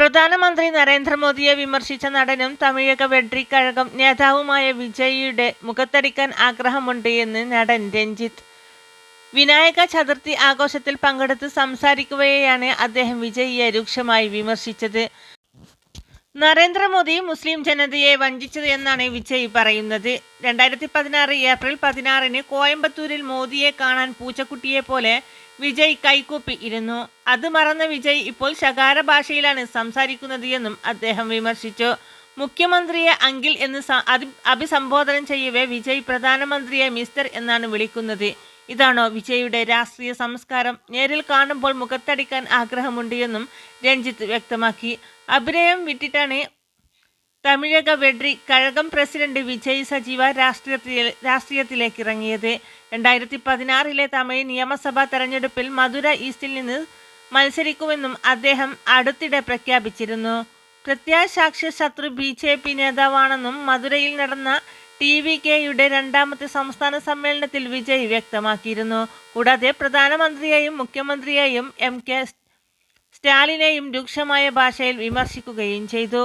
പ്രധാനമന്ത്രി നരേന്ദ്രമോദിയെ വിമർശിച്ച നടനും തമിഴക വെട്രിക്കഴകം നേതാവുമായ വിജയിയുടെ മുഖത്തടിക്കാൻ ആഗ്രഹമുണ്ട് എന്ന് നടൻ രഞ്ജിത്ത്. വിനായക ചതുർത്ഥി ആഘോഷത്തിൽ പങ്കെടുത്ത് സംസാരിക്കവെയാണ് അദ്ദേഹം വിജയിയെ രൂക്ഷമായി വിമർശിച്ചത്. നരേന്ദ്രമോദി മുസ്ലിം ജനതയെ വഞ്ചിച്ചത് എന്നാണ് വിജയ് പറയുന്നത്. രണ്ടായിരത്തി പതിനാറ് ഏപ്രിൽ പതിനാറിന് കോയമ്പത്തൂരിൽ മോദിയെ കാണാൻ പൂച്ചക്കുട്ടിയെ പോലെ വിജയ് കൈകൂപ്പി ഇരുന്നു. അത് മറന്ന വിജയ് ഇപ്പോൾ ശകാര ഭാഷയിലാണ് സംസാരിക്കുന്നത് എന്നും അദ്ദേഹം വിമർശിച്ചു. മുഖ്യമന്ത്രിയെ അങ്കിൽ എന്ന് അഭിസംബോധന ചെയ്യവേ വിജയ് പ്രധാനമന്ത്രിയെ മിസ്റ്റർ എന്നാണ് വിളിക്കുന്നത്. ഇതാണോ വിജയുടെ രാഷ്ട്രീയ സംസ്കാരം? നേരിൽ കാണുമ്പോൾ മുഖത്തടിക്കാൻ ആഗ്രഹമുണ്ട് എന്നും രഞ്ജിത്ത് വ്യക്തമാക്കി. അഭിനയം വിട്ടിട്ടാണ് തമിഴക വെഡ്രി കഴകം പ്രസിഡന്റ് വിജയ് സജീവ രാഷ്ട്രീയത്തിൽ രാഷ്ട്രീയത്തിലേക്ക് ഇറങ്ങിയത് രണ്ടായിരത്തി പതിനാറിലെ തമിഴ് നിയമസഭാ തെരഞ്ഞെടുപ്പിൽ മധുര ഈസ്റ്റിൽ നിന്ന് മത്സരിക്കുമെന്നും അദ്ദേഹം അടുത്തിടെ പ്രഖ്യാപിച്ചിരുന്നു. പ്രത്യാശാക്ഷ ശത്രു ബി ജെ പി നേതാവാണെന്നും മധുരയിൽ നടന്ന ടി വി കെയുടെ രണ്ടാമത്തെ സംസ്ഥാന സമ്മേളനത്തിൽ വിജയ് വ്യക്തമാക്കിയിരുന്നു. കൂടാതെ പ്രധാനമന്ത്രിയെയും മുഖ്യമന്ത്രിയെയും എം കെ സ്റ്റാലിനെയും രൂക്ഷമായ ഭാഷയിൽ വിമർശിക്കുകയും ചെയ്തു.